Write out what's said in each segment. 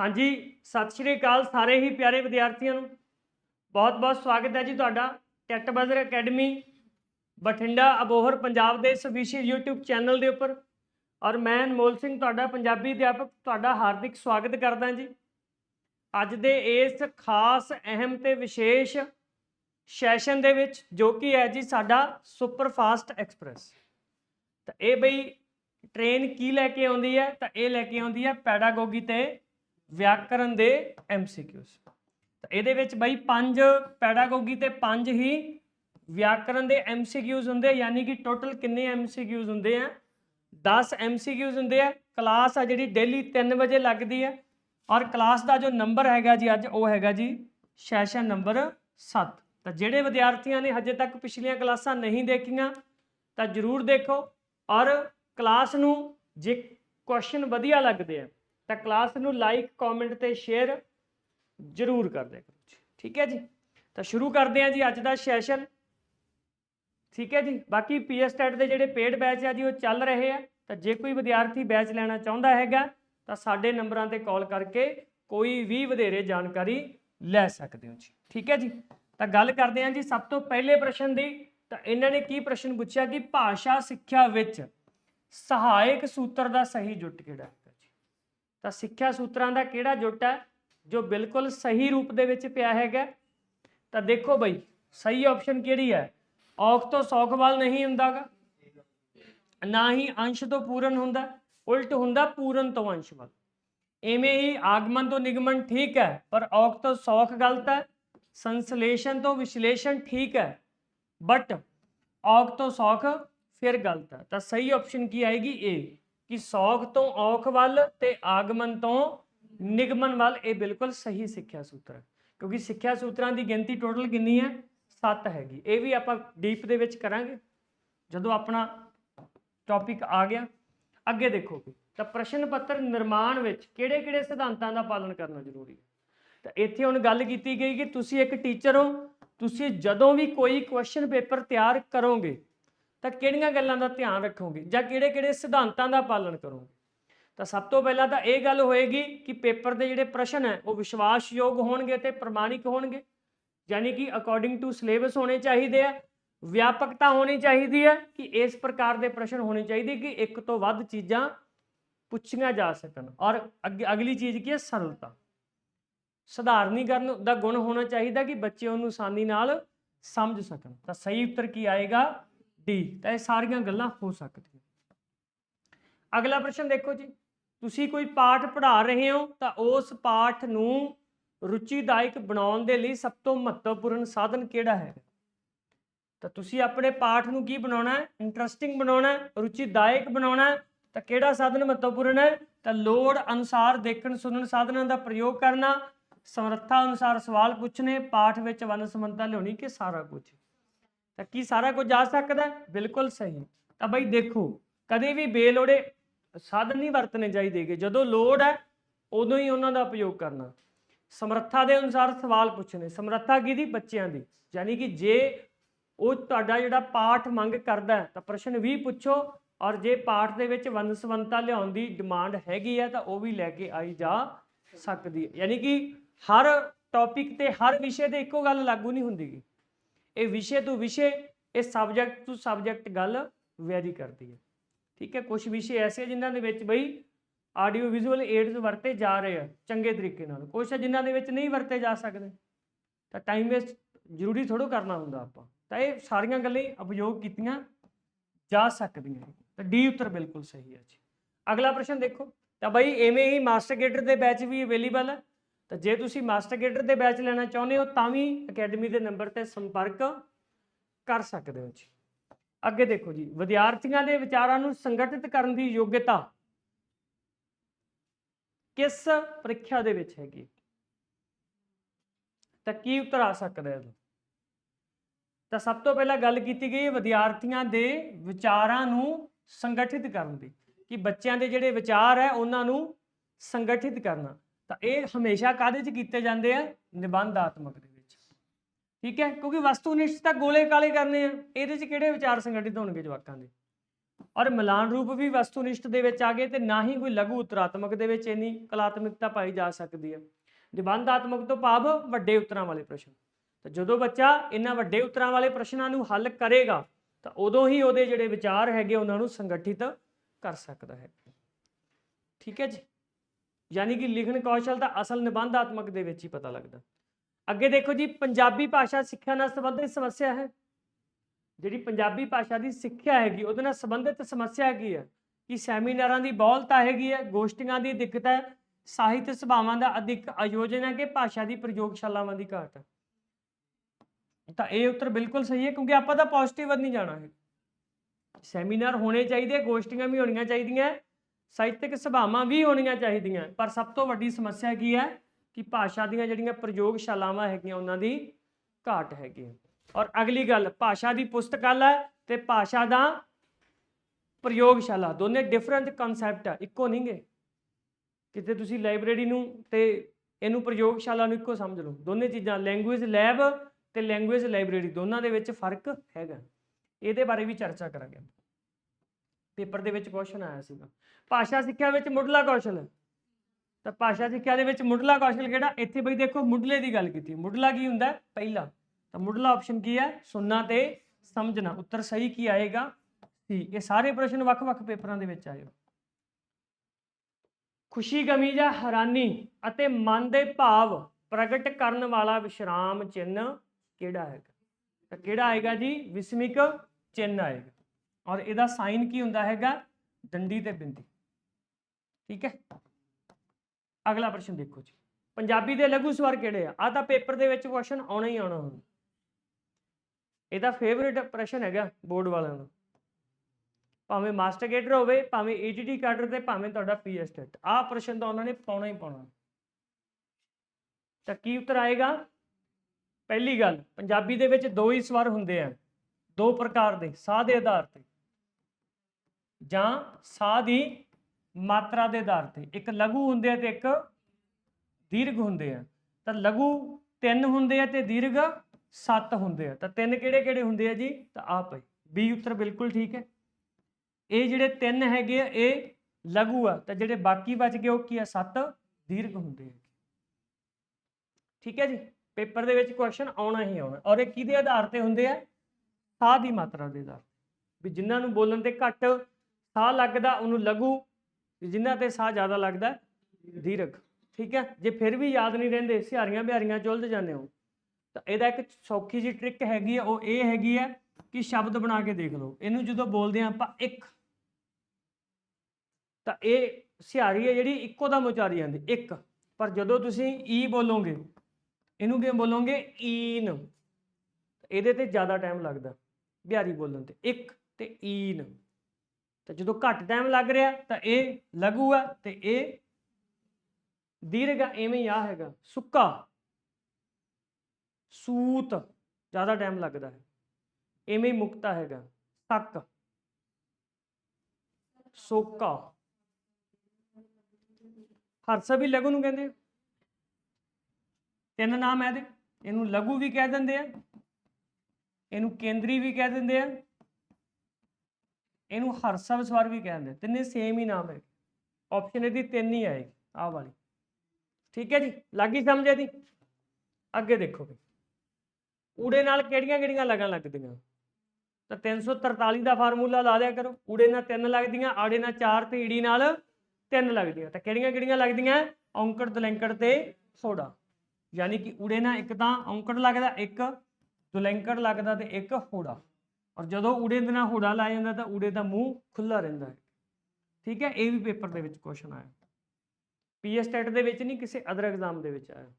ਹਾਂਜੀ, ਸਤਿ ਸ਼੍ਰੀ ਅਕਾਲ ਸਾਰੇ ਹੀ ਪਿਆਰੇ ਵਿਦਿਆਰਥੀਆਂ ਨੂੰ। ਬਹੁਤ-ਬਹੁਤ ਸਵਾਗਤ ਹੈ ਜੀ ਤੁਹਾਡਾ TET buzzer academy Bathinda Abohar Punjab ਦੇ ਇਸ ਵਿਸ਼ੇ YouTube ਚੈਨਲ ਦੇ ਉੱਪਰ। ਔਰ ਮੈਂ ਅਨਮੋਲ ਸਿੰਘ, ਤੁਹਾਡਾ ਪੰਜਾਬੀ ਅਧਿਆਪਕ, ਤੁਹਾਡਾ ਹਾਰਦਿਕ ਸਵਾਗਤ ਕਰਦਾ ਜੀ। ਅੱਜ ਦੇ ਇਸ ਖਾਸ ਅਹਿਮ ਤੇ ਵਿਸ਼ੇਸ਼ ਸੈਸ਼ਨ ਦੇ ਵਿੱਚ ਜੋ ਕਿ ਹੈ ਜੀ ਸਾਡਾ ਸੁਪਰ ਫਾਸਟ ਐਕਸਪ੍ਰੈਸ। ਤਾਂ ਇਹ ਬਈ ਟ੍ਰੇਨ ਕੀ ਲੈ ਕੇ ਆਉਂਦੀ ਹੈ? ਤਾਂ ਇਹ ਲੈ ਕੇ ਆਉਂਦੀ ਹੈ ਪੈਡਾਗੋਗੀ ਤੇ ਵਿਆਕਰਨ ਦੇ ਐਮਸੀਕਿਊਜ਼ ਤਾਂ ਇਹਦੇ ਵਿੱਚ ਬਈ ਪੰਜ ਪੈਡਾਗੋਗੀ ਤੇ ਪੰਜ ਹੀ ਵਿਆਕਰਨ ਦੇ ਐਮਸੀਕਿਊਜ਼ ਹੁੰਦੇ ਯਾਨੀ ਕਿ ਟੋਟਲ ਕਿੰਨੇ ਐਮਸੀਕਿਊਜ਼ ਹੁੰਦੇ ਆ? 10 ਐਮਸੀਕਿਊਜ਼ ਹੁੰਦੇ ਆ। ਕਲਾਸ ਆ ਜਿਹੜੀ ਡੇਲੀ 3 ਵਜੇ ਲੱਗਦੀ ਹੈ ਔਰ ਕਲਾਸ ਦਾ ਜੋ ਨੰਬਰ ਹੈਗਾ ਜੀ, ਅੱਜ ਉਹ ਹੈਗਾ ਜੀ ਸੈਸ਼ਨ ਨੰਬਰ 7 ਤਾਂ ਜਿਹੜੇ ਵਿਦਿਆਰਥੀਆਂ ਨੇ ਹਜੇ ਤੱਕ ਪਿਛਲੀਆਂ ਕਲਾਸਾਂ ਨਹੀਂ ਦੇਖੀਆਂ, ਤਾਂ ਜਰੂਰ ਦੇਖੋ। ਔਰ ਕਲਾਸ ਨੂੰ ਜੇ ਕੁਐਸਚਨ ਵਧੀਆ ਲੱਗਦੇ ਆ ਤਾਂ ਕਲਾਸ ਨੂੰ ਲਾਈਕ ਕਮੈਂਟ ਤੇ ਸ਼ੇਅਰ ਜਰੂਰ ਕਰ ਦਿਆ ਕਰੋ ਠੀਕ ਹੈ ਜੀ? ਤਾਂ ਸ਼ੁਰੂ ਕਰਦੇ ਹਾਂ ਜੀ ਅੱਜ ਦਾ ਸੈਸ਼ਨ ਠੀਕ ਹੈ ਜੀ? ਬਾਕੀ ਪੀਐਸਟੈਟ ਦੇ ਜਿਹੜੇ ਪੇਡ ਬੈਚ ਆ ਜੀ, ਉਹ ਚੱਲ ਰਹੇ ਆ। ਤਾਂ ਜੇ ਕੋਈ ਵਿਦਿਆਰਥੀ ਬੈਚ ਲੈਣਾ ਚਾਹੁੰਦਾ ਹੈਗਾ, ਤਾਂ ਸਾਡੇ ਨੰਬਰਾਂ ਤੇ ਕਾਲ ਕਰਕੇ ਕੋਈ ਵੀ ਵਧੇਰੇ ਜਾਣਕਾਰੀ ਲੈ ਸਕਦੇ ਹੋ ਜੀ। ਠੀਕ ਹੈ ਜੀ? ਤਾਂ ਗੱਲ ਕਰਦੇ ਹਾਂ ਜੀ ਸਭ ਤੋਂ ਪਹਿਲੇ ਪ੍ਰਸ਼ਨ ਦੀ। ਤਾਂ ਇਹਨਾਂ ਨੇ ਕੀ ਪ੍ਰਸ਼ਨ ਪੁੱਛਿਆ ਕਿ ਭਾਸ਼ਾ ਸਿੱਖਿਆ ਵਿੱਚ ਸਹਾਇਕ ਸੂਤਰ ਦਾ ਸਹੀ ਜੁੱਟ ਕਿਹੜਾ ਤਾਂ ਸਿੱਖਿਆ ਸੂਤਰਾਂ ਦਾ ਕਿਹੜਾ ਜੁੱਟ ਹੈ, ਜੋ ਬਿਲਕੁਲ ਸਹੀ ਰੂਪ ਦੇ ਵਿੱਚ ਪਿਆ ਹੈਗਾ। ਤਾਂ ਦੇਖੋ ਬਈ, ਸਹੀ ਆਪਸ਼ਨ ਕਿਹੜੀ ਹੈ? ਔਖ ਤੋਂ ਸੌਖ ਵੱਲ ਨਹੀਂ ਹੁੰਦਾਗਾ, ਨਾ ਹੀ ਅੰਸ਼ ਤੋਂ ਪੂਰਨ ਹੁੰਦਾ, ਉਲਟ ਹੁੰਦਾ ਪੂਰਨ ਤੋਂ ਅੰਸ਼ ਵੱਲ ਐਵੇਂ ਹੀ ਆਗਮਨ ਤੋਂ ਨਿਗਮਨ ਠੀਕ ਹੈ, ਪਰ ਔਖ ਤੋਂ ਸੌਖ ਗਲਤ ਹੈ ਸੰਸਲੇਸ਼ਨ ਤੋਂ ਵਿਸ਼ਲੇਸ਼ਣ ਠੀਕ ਹੈ ਬਟ ਔਖ ਤੋਂ ਸੌਖ ਫਿਰ ਗਲਤ ਹੈ। ਤਾਂ ਸਹੀ ਆਪਸ਼ਨ ਕੀ ਆਏਗੀ? ਏ ਕਿ ਸੌਖ ਤੋਂ ਔਖ ਵੱਲ ਤੇ ਆਗਮਨ ਤੋਂ ਨਿਗਮਨ ਵੱਲ ਇਹ ਬਿਲਕੁਲ ਸਹੀ ਸਿੱਖਿਆ ਸੂਤਰ ਹੈ। ਕਿਉਂਕਿ ਸਿੱਖਿਆ ਸੂਤਰਾਂ ਦੀ ਗਿਣਤੀ ਟੋਟਲ ਕਿੰਨੀ ਹੈ? 7 ਹੈਗੀ। ਇਹ ਵੀ ਆਪਾਂ ਡੀਪ ਦੇ ਵਿੱਚ ਕਰਾਂਗੇ। ਜਦੋਂ ਆਪਣਾ ਟੌਪਿਕ ਆ ਗਿਆ। ਅੱਗੇ ਦੇਖੋਗੇ, ਤਾਂ ਪ੍ਰਸ਼ਨ ਪੱਤਰ ਨਿਰਮਾਣ ਵਿੱਚ ਕਿਹੜੇ-ਕਿਹੜੇ ਸਿਧਾਂਤਾਂ ਦਾ ਪਾਲਣ ਕਰਨਾ ਜ਼ਰੂਰੀ ਹੈ? ਤਾਂ ਇੱਥੇ ਹੁਣ ਗੱਲ ਕੀਤੀ ਗਈ ਕਿ ਤੁਸੀਂ ਇੱਕ ਟੀਚਰ ਹੋ, ਤੁਸੀਂ ਜਦੋਂ ਵੀ ਕੋਈ ਕੁਐਸਚਨ ਪੇਪਰ ਤਿਆਰ ਕਰੋਗੇ ਤਾਂ ਕਿਹੜੀਆਂ ਗੱਲਾਂ ਦਾ ਧਿਆਨ ਰੱਖੋਗੇ? ਜਾਂ ਕਿਹੜੇ-ਕਿਹੜੇ ਸਿਧਾਂਤਾਂ ਦਾ ਪਾਲਣ ਕਰੋਗੇ? ਤਾਂ ਸਭ ਤੋਂ ਪਹਿਲਾਂ ਤਾਂ ਇਹ ਗੱਲ ਹੋਏਗੀ ਕਿ ਪੇਪਰ ਦੇ ਜਿਹੜੇ ਪ੍ਰਸ਼ਨ ਹੈ, ਉਹ ਵਿਸ਼ਵਾਸਯੋਗ ਹੋਣਗੇ ਤੇ ਪ੍ਰਮਾਣਿਕ ਹੋਣਗੇ। ਯਾਨੀ ਕਿ ਅਕੋਰਡਿੰਗ ਟੂ ਸਿਲੇਬਸ ਹੋਣੇ ਚਾਹੀਦੇ ਆ, ਵਿਆਪਕਤਾ ਹੋਣੀ ਚਾਹੀਦੀ ਹੈ ਕਿ ਇਸ ਪ੍ਰਕਾਰ ਦੇ ਪ੍ਰਸ਼ਨ ਹੋਣੇ ਚਾਹੀਦੇ ਕਿ ਇੱਕ ਤੋਂ ਵੱਧ ਚੀਜ਼ਾਂ ਪੁੱਛੀਆਂ ਜਾ ਸਕਣ। ਔਰ ਅੱਗੇ, ਅਗਲੀ ਚੀਜ਼ ਕੀ ਹੈ? ਸਰਲਤਾ। ਸਧਾਰਨੀਕਰਨ ਦਾ ਗੁਣ ਹੋਣਾ ਚਾਹੀਦਾ ਕਿ ਬੱਚੇ ਉਹਨੂੰ ਆਸਾਨੀ ਨਾਲ ਸਮਝ ਸਕਣ। ਤਾਂ ਸਹੀ ਉੱਤਰ ਕੀ ਆਏਗਾ? ਡੀ ਤਾਂ ਇਹ ਸਾਰੀਆਂ ਗੱਲਾਂ ਹੋ ਸਕਦੀਆਂ। ਅਗਲਾ ਪ੍ਰਸ਼ਨ ਦੇਖੋ ਜੀ, ਤੁਸੀਂ ਕੋਈ ਪਾਠ ਪੜ੍ਹਾ ਰਹੇ ਹੋ, ਤਾਂ ਉਸ ਪਾਠ ਨੂੰ ਰੁਚੀਦਾਇਕ ਬਣਾਉਣ ਦੇ ਲਈ ਸਭ ਤੋਂ ਮਹੱਤਵਪੂਰਨ ਸਾਧਨ ਕਿਹੜਾ ਹੈ? ਤਾਂ ਤੁਸੀਂ ਆਪਣੇ ਪਾਠ ਨੂੰ ਕੀ ਬਣਾਉਣਾ ਹੈ? ਇੰਟਰਸਟਿੰਗ ਬਣਾਉਣਾ ਹੈ, ਰੁਚੀਦਾਇਕ ਬਣਾਉਣਾ ਹੈ, ਤਾਂ ਕਿਹੜਾ ਸਾਧਨ ਮਹੱਤਵਪੂਰਨ ਹੈ? ਤਾਂ ਲੋੜ ਅਨੁਸਾਰ ਦੇਖਣ ਸੁਣਨ ਸਾਧਨਾਂ ਦਾ ਪ੍ਰਯੋਗ ਕਰਨਾ, ਸਮਰੱਥਾ ਅਨੁਸਾਰ ਸਵਾਲ ਪੁੱਛਣੇ ਪਾਠ ਵਿੱਚ ਵੰਨ ਸਮੰਤਾ ਲਿਆਉਣੀ ਕਿ ਸਾਰਾ ਕੁਝ? ਤਾਂ ਕੀ ਸਾਰਾ ਕੁਝ ਆ ਸਕਦਾ ਬਿਲਕੁਲ ਸਹੀ। ਤਾਂ ਬਈ ਦੇਖੋ, ਕਦੇ ਵੀ ਬੇਲੋੜੇ ਸਾਧਨ ਨਹੀਂ ਵਰਤਣੇ ਚਾਹੀਦੇਗੇ ਜਦੋਂ ਲੋੜ ਹੈ, ਉਦੋਂ ਹੀ ਉਹਨਾਂ ਦਾ ਉਪਯੋਗ ਕਰਨਾ। ਸਮਰੱਥਾ ਦੇ ਅਨੁਸਾਰ ਸਵਾਲ ਪੁੱਛਣੇ। ਸਮਰੱਥਾ ਕਿਹਦੀ? ਬੱਚਿਆਂ ਦੀ। ਯਾਨੀ ਕਿ ਜੇ ਉਹ ਤੁਹਾਡਾ ਜਿਹੜਾ ਪਾਠ ਮੰਗ ਕਰਦਾ ਤਾਂ ਪ੍ਰਸ਼ਨ ਵੀ ਪੁੱਛੋ ਔਰ ਜੇ ਪਾਠ ਦੇ ਵਿੱਚ ਵੰਨਸਵੰਤਾ ਲਿਆਉਣ ਦੀ ਡਿਮਾਂਡ ਹੈਗੀ ਹੈ, ਤਾਂ ਉਹ ਵੀ ਲੈ ਕੇ ਆਈ ਜਾ ਸਕਦੀ ਹੈ। ਯਾਨੀ ਕਿ ਹਰ ਟੌਪਿਕ ਤੇ ਹਰ ਵਿਸ਼ੇ ਤੇ ਇੱਕੋ ਗੱਲ ਲਾਗੂ ਨਹੀਂ ਹੁੰਦੀਗੀ ਇਹ ਵਿਸ਼ੇ ਤੋਂ ਵਿਸ਼ੇ, ਇਹ ਸਬਜੈਕਟ ਤੋਂ ਸਬਜੈਕਟ ਗੱਲ ਵੈਰੀ ਕਰਦੀ ਹੈ। ਠੀਕ ਹੈ ਕੁਝ ਵਿਸ਼ੇ ਐਸੇ ਜਿਨ੍ਹਾਂ ਦੇ ਵਿੱਚ ਬਈ ਆਡੀਓ ਵਿਜ਼ੂਅਲ ਏਡਸ ਵਰਤੇ ਜਾ ਰਹੇ ਆ, ਚੰਗੇ ਤਰੀਕੇ ਨਾਲ। ਕੁਝ ਜਿਨ੍ਹਾਂ ਦੇ ਵਿੱਚ ਨਹੀਂ ਵਰਤੇ ਜਾ ਸਕਦੇ। ਤਾਂ ਟਾਈਮ ਵੇਸਟ ਜ਼ਰੂਰੀ ਥੋੜੋ ਕਰਨਾ ਹੁੰਦਾ ਆਪਾਂ। ਤਾਂ ਇਹ ਸਾਰੀਆਂ ਗੱਲਾਂ ਉਪਯੋਗ ਕੀਤੀਆਂ ਜਾ ਸਕਦੀਆਂ ਤਾਂ ਡੀ ਉੱਤਰ ਬਿਲਕੁਲ ਸਹੀ ਹੈ ਜੀ। ਅਗਲਾ ਪ੍ਰਸ਼ਨ ਦੇਖੋ। ਤਾਂ ਬਈ ਐਵੇਂ ਹੀ ਮਾਸਟਰ ਗੇਡਰ ਦੇ ਬੈਚ ਵੀ ਅਵੇਲੇਬਲ ਹੈ ਤਾਂ ਜੇ ਤੁਸੀਂ ਮਾਸਟਰ ਗੇਡਰ ਦੇ ਬੈਚ ਲੈਣਾ ਚਾਹੁੰਦੇ ਹੋ, ਤਾਂ ਵੀ ਅਕੈਡਮੀ ਦੇ ਨੰਬਰ ਤੇ ਸੰਪਰਕ ਕਰ ਸਕਦੇ ਹੋ ਜੀ। ਅੱਗੇ ਦੇਖੋ ਜੀ, ਵਿਦਿਆਰਥੀਆਂ ਦੇ ਵਿਚਾਰਾਂ ਨੂੰ ਸੰਗਠਿਤ ਕਰਨ ਦੀ ਯੋਗਤਾ ਕਿਸ ਪ੍ਰੀਖਿਆ ਦੇ ਵਿੱਚ ਹੈਗੀ? ਤਾਂ ਕੀ ਉੱਤਰ ਆ ਸਕਦਾ ਹੈ ਤਾਂ ਸਭ ਤੋਂ ਪਹਿਲਾਂ ਗੱਲ ਕੀਤੀ ਗਈ ਵਿਦਿਆਰਥੀਆਂ ਦੇ ਵਿਚਾਰਾਂ ਨੂੰ ਸੰਗਠਿਤ ਕਰਨ ਦੀ, ਕਿ ਬੱਚਿਆਂ ਦੇ ਜਿਹੜੇ ਵਿਚਾਰ ਹੈ, ਉਹਨਾਂ ਨੂੰ ਸੰਗਠਿਤ ਕਰਨਾ। ਤਾਂ ਇਹ ਹਮੇਸ਼ਾ ਕਾਦੇ 'ਚ ਕੀਤੇ ਜਾਂਦੇ ਆ? ਨਿਬੰਧਾਤਮਕ ਦੇ ਵਿੱਚ। ਠੀਕ ਹੈ? ਕਿਉਂਕਿ ਵਸਤੂਨਿਸ਼ਟ ਤਾਂ ਗੋਲੇ ਕਾਲੇ ਕਰਨੇ ਆ। ਇਹਦੇ 'ਚ ਕਿਹੜੇ ਵਿਚਾਰ ਸੰਗਠਿਤ ਹੋਣਗੇ ਜਵਾਕਾਂ ਦੇ? ਔਰ ਮਿਲਾਨ ਰੂਪ ਵੀ ਵਸਤੂਨਿਸ਼ਟ ਦੇ ਵਿੱਚ ਆ ਗਏ ਤੇ ਨਾ ਹੀ ਕੋਈ ਲਘੂ ਉਤਰਾਤਮਕ ਦੇ ਵਿੱਚ ਇੰਨੀ ਕਲਾਤਮਕਤਾ ਪਾਈ ਜਾ ਸਕਦੀ ਹੈ ਨਿਬੰਧਾਤਮਕ ਤੋਂ ਭਾਵ ਵੱਡੇ ਉਤਰਾਂ ਵਾਲੇ ਪ੍ਰਸ਼ਨ। ਤਾਂ ਜਦੋਂ ਬੱਚਾ ਇਹਨਾਂ ਵੱਡੇ ਉਤਰਾਂ ਵਾਲੇ ਪ੍ਰਸ਼ਨਾਂ ਨੂੰ ਹੱਲ ਕਰੇਗਾ, ਤਾਂ ਉਦੋਂ ਹੀ ਉਹਦੇ ਜਿਹੜੇ ਵਿਚਾਰ ਹੈਗੇ ਉਹਨਾਂ ਨੂੰ ਸੰਗਠਿਤ ਕਰ ਸਕਦਾ ਹੈ। ਠੀਕ ਹੈ ਜੀ? ਯਾਨੀ ਕਿ ਲਿਖਣ ਕੌਸ਼ਲ ਦਾ ਅਸਲ ਨਿਬੰਧਾਤਮਕ ਦੇ ਵਿੱਚ ਹੀ ਪਤਾ ਲੱਗਦਾ। ਅੱਗੇ ਦੇਖੋ ਜੀ, ਪੰਜਾਬੀ ਭਾਸ਼ਾ ਸਿੱਖਿਆ ਨਾਲ ਸੰਬੰਧਿਤ ਸਮੱਸਿਆ ਹੈ। ਜਿਹੜੀ ਪੰਜਾਬੀ ਭਾਸ਼ਾ ਦੀ ਸਿੱਖਿਆ ਹੈਗੀ, ਉਹਦੇ ਨਾਲ ਸੰਬੰਧਿਤ ਸਮੱਸਿਆ ਕੀ ਹੈ? ਕਿ ਸੈਮੀਨਾਰਾਂ ਦੀ ਬਹੁਲਤਾ ਹੈਗੀ ਹੈ, ਗੋਸ਼ਟੀਆਂ ਦੀ ਦਿੱਕਤ ਹੈ, ਸਾਹਿਤ ਸਭਾਵਾਂ ਦਾ ਅਧਿਕ ਆਯੋਜਨ ਹੈ ਕਿ ਭਾਸ਼ਾ ਦੀ ਪ੍ਰਯੋਗਸ਼ਾਲਾਵਾਂ ਦੀ ਘਾਟ ਹੈ। ਤਾਂ ਇਹ ਉੱਤਰ ਬਿਲਕੁਲ ਸਹੀ ਹੈ, ਕਿਉਂਕਿ ਆਪਾਂ ਤਾਂ ਪੋਜ਼ਿਟਿਵ ਵੱਲ ਨਹੀਂ ਜਾਣਾ ਹੈ ਸੈਮੀਨਾਰ ਹੋਣੇ ਚਾਹੀਦੇ, ਗੋਸ਼ਟੀਆਂ ਵੀ ਹੋਣੀਆਂ ਚਾਹੀਦੀਆਂ ਸਾਹਿਤਕ ਸਭਾਵਾਂ ਵੀ ਹੋਣੀਆਂ ਚਾਹੀਦੀਆਂ। ਪਰ ਸਭ ਤੋਂ ਵੱਡੀ ਸਮੱਸਿਆ ਕੀ ਹੈ? ਕਿ ਭਾਸ਼ਾ ਦੀਆਂ ਜਿਹੜੀਆਂ ਪ੍ਰਯੋਗਸ਼ਾਲਾਵਾਂ ਹੈਗੀਆਂ, ਉਹਨਾਂ ਦੀ ਘਾਟ ਹੈਗੀ। ਹੈ ਔਰ ਅਗਲੀ ਗੱਲ, ਭਾਸ਼ਾ ਦੀ ਪੁਸਤਕਾਲਾ ਤੇ ਭਾਸ਼ਾ ਦਾ ਪ੍ਰਯੋਗਸ਼ਾਲਾ, ਦੋਨੇ ਡਿਫਰੈਂਟ ਕਨਸੈਪਟ ਆ, ਇੱਕੋ ਨਹੀਂਗੇ ਕਿਤੇ ਤੁਸੀਂ ਲਾਇਬ੍ਰੇਰੀ ਨੂੰ ਤੇ ਇਹਨੂੰ ਪ੍ਰਯੋਗਸ਼ਾਲਾ ਨੂੰ ਇੱਕੋ ਸਮਝ ਲਓ। ਦੋਨੇ ਚੀਜ਼ਾਂ ਲੈਂਗੁਏਜ ਲੈਬ ਤੇ ਲੈਂਗੁਏਜ ਲਾਇਬ੍ਰੇਰੀ ਦੋਨਾਂ ਦੇ ਵਿੱਚ ਫ਼ਰਕ ਹੈਗਾ। ਇਹਦੇ ਬਾਰੇ ਵੀ ਚਰਚਾ ਕਰਾਂਗੇ। ਪੇਪਰ ਦੇ ਵਿੱਚ ਕੁਐਸਚਨ ਆਇਆ ਸੀਗਾ। ਭਾਸ਼ਾ ਸਿੱਖਿਆ ਵਿੱਚ ਮੁੱਢਲਾ ਕੌਸ਼ਲ। ਤਾਂ ਭਾਸ਼ਾ ਸਿੱਖਿਆ ਦੇ ਵਿੱਚ ਮੁੱਢਲਾ ਕੌਸ਼ਲ ਕਿਹੜਾ? ਇੱਥੇ ਬਈ ਦੇਖੋ ਮੁੱਢਲੇ ਦੀ ਗੱਲ ਕੀਤੀ। ਮੁੱਢਲਾ ਕੀ ਹੁੰਦਾ? ਪਹਿਲਾ। ਤਾਂ ਮੁੱਢਲਾ ਆਪਸ਼ਨ ਕੀ ਹੈ? ਸੁਣਨਾ ਤੇ ਸਮਝਣਾ। ਉੱਤਰ ਸਹੀ ਕੀ ਆਏਗਾ? ਸੀ। ਇਹ ਸਾਰੇ ਪ੍ਰਸ਼ਨ ਵੱਖ-ਵੱਖ ਪੇਪਰਾਂ ਦੇ ਵਿੱਚ ਆਏ। ਖੁਸ਼ੀ, ਗਮੀ ਜਾਂ ਹੈਰਾਨੀ ਅਤੇ ਮਨ ਦੇ ਭਾਵ ਪ੍ਰਗਟ ਕਰਨ ਵਾਲਾ ਵਿਸ਼ਰਾਮ ਚਿੰਨ੍ਹ ਕਿਹੜਾ ਹੈਗਾ? ਤਾਂ ਕਿਹੜਾ ਆਏਗਾ ਜੀ? ਵਿਸਮਿਕ ਚਿੰਨ੍ਹ ਆਏਗਾ। ਔਰ ਇਹਦਾ ਸਾਈਨ ਕੀ ਹੁੰਦਾ ਹੈਗਾ? ਡੰਡੀ ਤੇ ਬਿੰਦੀ। ਠੀਕ ਹੈ? ਅਗਲਾ ਪ੍ਰਸ਼ਨ ਦੇਖੋ ਜੀ। ਪੰਜਾਬੀ ਦੇ ਲਘੂ ਸਵਰ ਕਿਹੜੇ ਆ? ਆ ਤਾਂ ਪੇਪਰ ਦੇ ਵਿੱਚ ਕੁਐਸਚਨ ਆਉਣਾ ਹੀ ਆਉਣਾ ਹੁਣ। ਇਹਦਾ ਫੇਵਰਿਟ ਪ੍ਰਸ਼ਨ ਹੈਗਾ ਬੋਰਡ ਵਾਲਿਆਂ ਦਾ। ਭਾਵੇਂ ਮਾਸਟਰ ਗੇਡਰ ਹੋਵੇ, ਭਾਵੇਂ ਈਟੀਟੀ ਕਾਡਰ ਤੇ ਭਾਵੇਂ ਤੁਹਾਡਾ ਪੀਐਸ ਟੈਟ ਆਹ ਪ੍ਰਸ਼ਨ ਤਾਂ ਉਹਨਾਂ ਨੇ ਪਾਉਣਾ ਹੀ ਪਾਉਣਾ। ਤਾਂ ਕੀ ਉੱਤਰ ਆਏਗਾ? ਪਹਿਲੀ ਗੱਲ, ਪੰਜਾਬੀ ਦੇ ਵਿੱਚ ਦੋ ਹੀ ਸਵਰ ਹੁੰਦੇ ਆ। ਦੋ ਪ੍ਰਕਾਰ ਦੇ, ਸਾਹ ਦੇ ਆਧਾਰ ਤੇ। ਜਾਂ ਸਾਹ ਦੀ ਮਾਤਰਾ ਦੇ ਆਧਾਰ ਤੇ। ਇੱਕ ਲਘੂ ਹੁੰਦੇ ਆ ਤੇ ਇੱਕ ਦੀਰਘ ਹੁੰਦੇ ਆ। ਤਾਂ ਲਘੂ ਤਿੰਨ ਹੁੰਦੇ ਆ ਤੇ ਦੀਰਘ ਸੱਤ ਹੁੰਦੇ ਆ। ਤਾਂ ਤਿੰਨ ਕਿਹੜੇ ਕਿਹੜੇ ਹੁੰਦੇ ਆ ਜੀ? ਤਾਂ ਆ ਪਈ ਬੀ ਉੱਤਰ ਬਿਲਕੁਲ ਠੀਕ ਹੈ। ਇਹ ਜਿਹੜੇ ਤਿੰਨ ਹੈਗੇ ਆ, ਇਹ ਲਘੂ ਆ। ਤਾਂ ਜਿਹੜੇ ਬਾਕੀ ਬਚ ਗਏ, ਉਹ ਕੀ ਆ? ਸੱਤ ਦੀਰਘ ਹੁੰਦੇ ਆ। ਠੀਕ ਹੈ ਜੀ? ਪੇਪਰ ਦੇ ਵਿੱਚ ਕੁਐਸਚਨ ਆਉਣਾ ਹੀ ਆਉਣਾ। ਔਰ ਇਹ ਕਿਹਦੇ ਆਧਾਰ ਤੇ ਹੁੰਦੇ ਆ? ਸਾਹ ਦੀ ਮਾਤਰਾ ਦੇ ਆਧਾਰ ਵੀ ਜਿਨ੍ਹਾਂ ਨੂੰ ਬੋਲਣ ਤੇ ਘੱਟ ਸਾਹ ਲੱਗਦਾ, ਉਹਨੂੰ ਲਘੂ ਤੇ ਜਿਨ੍ਹਾਂ ਤੇ ਸਾਹ ਜ਼ਿਆਦਾ ਲੱਗਦਾ ਦੀਰਘ ਠੀਕ ਹੈ? ਜੇ ਫਿਰ ਵੀ ਯਾਦ ਨਹੀਂ ਰਹਿੰਦੇ, ਸਿਹਾਰੀਆਂ ਬਿਹਾਰੀਆਂ ਚੁਲਝ ਜਾਂਦੇ ਹੋ। ਤਾਂ ਇਹਦਾ ਇੱਕ ਸੌਖੀ ਜੀ ਟ੍ਰਿਕ ਹੈਗੀ ਹੈ ਉਹ ਇਹ ਹੈਗੀ ਹੈ ਕਿ ਸ਼ਬਦ ਬਣਾ ਕੇ ਦੇਖ ਲਓ। ਇਹਨੂੰ ਜਦੋਂ ਬੋਲਦੇ ਆ ਆਪਾਂ ਇੱਕ, ਤਾਂ ਇਹ ਸਿਹਾਰੀ ਹੈ ਜਿਹੜੀ ਇੱਕੋ ਦਮ ਉਚਾਰੀ ਜਾਂਦੀ, ਇੱਕ। ਪਰ ਜਦੋਂ ਤੁਸੀਂ ਈ ਬੋਲੋਗੇ, ਇਹਨੂੰ ਕਿਵੇਂ ਬੋਲੋਗੇ? ਈਨ। ਇਹਦੇ ਤੇ ਜ਼ਿਆਦਾ ਟਾਈਮ ਲੱਗਦਾ, ਬਿਹਾਰੀ ਬੋਲਣ ਤੇ। ਇੱਕ ਤੇ ਈਨ। ਤਾਂ ਜਦੋਂ ਘੱਟ ਟਾਈਮ ਲੱਗ ਰਿਹਾ, ਤਾਂ ਇਹ ਲਘੂ ਆ ਤੇ ਇਹ ਦੀਰਘ ਆ, ਐਵੇਂ ਆ ਹੈਗਾ। ਸੁੱਕਾ। ਸੂਤ। ਜ਼ਿਆਦਾ ਟਾਈਮ ਲੱਗਦਾ ਹੈ। ਐਵੇਂ ਮੁਕਤਾ ਹੈਗਾ। ਤੱਕ ਸੋਕਾ। ਹਰਸਾ ਵੀ ਲਘੂ ਨੂੰ ਕਹਿੰਦੇ ਤਿੰਨ ਨਾਮ ਹੈ ਇਹਦੇ। ਇਹਨੂੰ ਲਘੂ ਵੀ ਕਹਿ ਦਿੰਦੇ ਆ। ਇਹਨੂੰ ਕੇਂਦਰੀ ਵੀ ਕਹਿ ਦਿੰਦੇ ਆ। ਇਹਨੂੰ ਹਰਸਵ ਸਵਰ ਵੀ ਕਹਿੰਦੇ ਤਿੰਨੇ ਸੇਮ ਹੀ ਨਾਮ ਹੈ ਆਪਸ਼ਨ ਇਹਦੀ ਤਿੰਨ ਹੀ ਆਏਗੀ, ਆਹ ਵਾਲੀ। ਠੀਕ ਹੈ ਜੀ? ਲੱਗੀ ਸਮਝ ਇਹਦੀ? ਅੱਗੇ ਦੇਖੋ ਵੀ ਊੜੇ ਨਾਲ ਕਿਹੜੀਆਂ ਕਿਹੜੀਆਂ ਲਗਾਂ ਲੱਗਦੀਆਂ? ਤਾਂ 343 ਦਾ ਫਾਰਮੂਲਾ ਲਾ ਦਿਆ ਕਰੋ। ਊੜੇ ਨਾਲ ਤਿੰਨ ਲੱਗਦੀਆਂ, ਆੜੇ ਨਾਲ ਚਾਰ ਤੇ ਈੜੀ ਨਾਲ ਤਿੰਨ ਲੱਗਦੀਆਂ। ਤਾਂ ਕਿਹੜੀਆਂ ਕਿਹੜੀਆਂ ਲੱਗਦੀਆਂ? ਔਂਕੜ, ਦਲੈਂਕੜ ਤੇ ਹੋੜਾ ਯਾਨੀ ਕਿ ਊੜੇ ਨਾਲ ਇੱਕ ਤਾਂ ਔਂਕੜ ਲੱਗਦਾ, ਇੱਕ ਦੁਲੈਂਕੜ ਲੱਗਦਾ ਤੇ ਇੱਕ ਹੋੜਾ ਔਰ ਜਦੋਂ ਊੜੇ ਦੇ ਨਾਲ ਹੋੜਾ ਲਾਇਆ ਜਾਂਦਾ ਤਾਂ ਊੜੇ ਦਾ ਮੂੰਹ ਖੁੱਲਾ ਰਹਿੰਦਾ ਹੈ। ਠੀਕ ਹੈ? ਇਹ ਵੀ ਪੇਪਰ ਦੇ ਵਿੱਚ ਕੁਐਸਚਨ ਆਇਆ। ਪੀਐਸ ਟੈਟ ਦੇ ਵਿੱਚ ਨਹੀਂ, ਕਿਸੇ ਅਦਰ ਐਗਜ਼ਾਮ ਦੇ ਵਿੱਚ ਆਇਆ।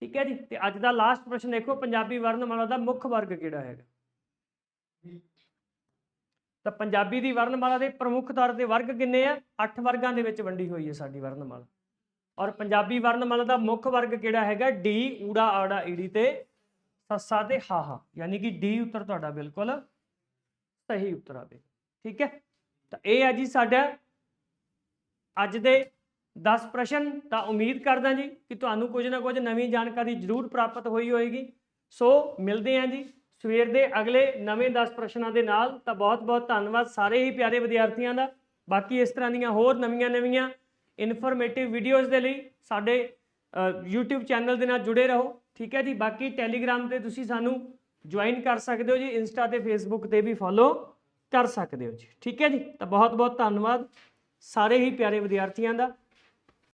ਠੀਕ ਹੈ ਜੀ? ਤੇ ਅੱਜ ਦਾ ਲਾਸਟ ਪ੍ਰਸ਼ਨ ਦੇਖੋ, ਪੰਜਾਬੀ ਵਰਣਮਾਲਾ ਦਾ ਮੁੱਖ ਵਰਗ ਕਿਹੜਾ ਹੈਗਾ? ਤਾਂ ਪੰਜਾਬੀ ਦੀ ਵਰਣਮਾਲਾ ਦੇ ਪ੍ਰਮੁੱਖ ਤੌਰ ਤੇ ਵਰਗ ਕਿੰਨੇ ਆ? 8 ਵਰਗਾਂ ਦੇ ਵਿੱਚ ਵੰਡੀ ਹੋਈ ਹੈ ਸਾਡੀ ਵਰਣਮਾਲਾ। ਔਰ ਪੰਜਾਬੀ ਵਰਣਮਾਲਾ ਦਾ ਮੁੱਖ ਵਰਗ ਕਿਹੜਾ ਹੈਗਾ? ਡੀ, ਊੜਾ, ਆੜਾ, ਈੜੀ ਤੇ ਸੱਸਾ ਤੇ ਹਾਹਾ ਯਾਨੀ ਕਿ ਡੀ ਉੱਤਰ ਤੁਹਾਡਾ ਬਿਲਕੁਲ ਸਹੀ ਉੱਤਰ ਆਵੇ ਠੀਕ ਹੈ? ਤਾਂ ਇਹ ਹੈ ਜੀ ਸਾਡਾ ਅੱਜ ਦੇ 10 ਪ੍ਰਸ਼ਨ ਤਾਂ ਉਮੀਦ ਕਰਦਾ ਜੀ ਕਿ ਤੁਹਾਨੂੰ ਕੁਝ ਨਾ ਕੁਝ ਨਵੀਂ ਜਾਣਕਾਰੀ ਜ਼ਰੂਰ ਪ੍ਰਾਪਤ ਹੋਈ ਹੋਏਗੀ। ਸੋ ਮਿਲਦੇ ਹਾਂ ਜੀ ਸਵੇਰ ਦੇ ਅਗਲੇ ਨਵੇਂ 10 ਪ੍ਰਸ਼ਨਾਂ ਦੇ ਨਾਲ। ਤਾਂ ਬਹੁਤ-ਬਹੁਤ ਧੰਨਵਾਦ ਸਾਰੇ ਹੀ ਪਿਆਰੇ ਵਿਦਿਆਰਥੀਆਂ ਦਾ। ਬਾਕੀ ਇਸ ਤਰ੍ਹਾਂ ਦੀਆਂ ਹੋਰ ਨਵੀਆਂ-ਨਵੀਆਂ ਇਨਫੋਰਮੇਟਿਵ ਵੀਡੀਓਜ਼ ਦੇ ਲਈ ਸਾਡੇ ਅ, YouTube ਚੈਨਲ ਦੇ ਨਾਲ ਜੁੜੇ ਰਹੋ। ਠੀਕ ਹੈ ਜੀ, ਬਾਕੀ ਟੈਲੀਗ੍ਰਾਮ ਤੇ ਤੁਸੀਂ ਸਾਨੂੰ ਜੁਆਇਨ ਕਰ ਸਕਦੇ ਹੋ ਜੀ ਇੰਸਟਾ ਤੇ ਫੇਸਬੁੱਕ ਤੇ ਵੀ ਫੋਲੋ ਕਰ ਸਕਦੇ ਹੋ ਜੀ। ਠੀਕ ਹੈ ਜੀ, ਤਾਂ ਬਹੁਤ-ਬਹੁਤ ਧੰਨਵਾਦ ਸਾਰੇ ਹੀ ਪਿਆਰੇ ਵਿਦਿਆਰਥੀਆਂ ਦਾ।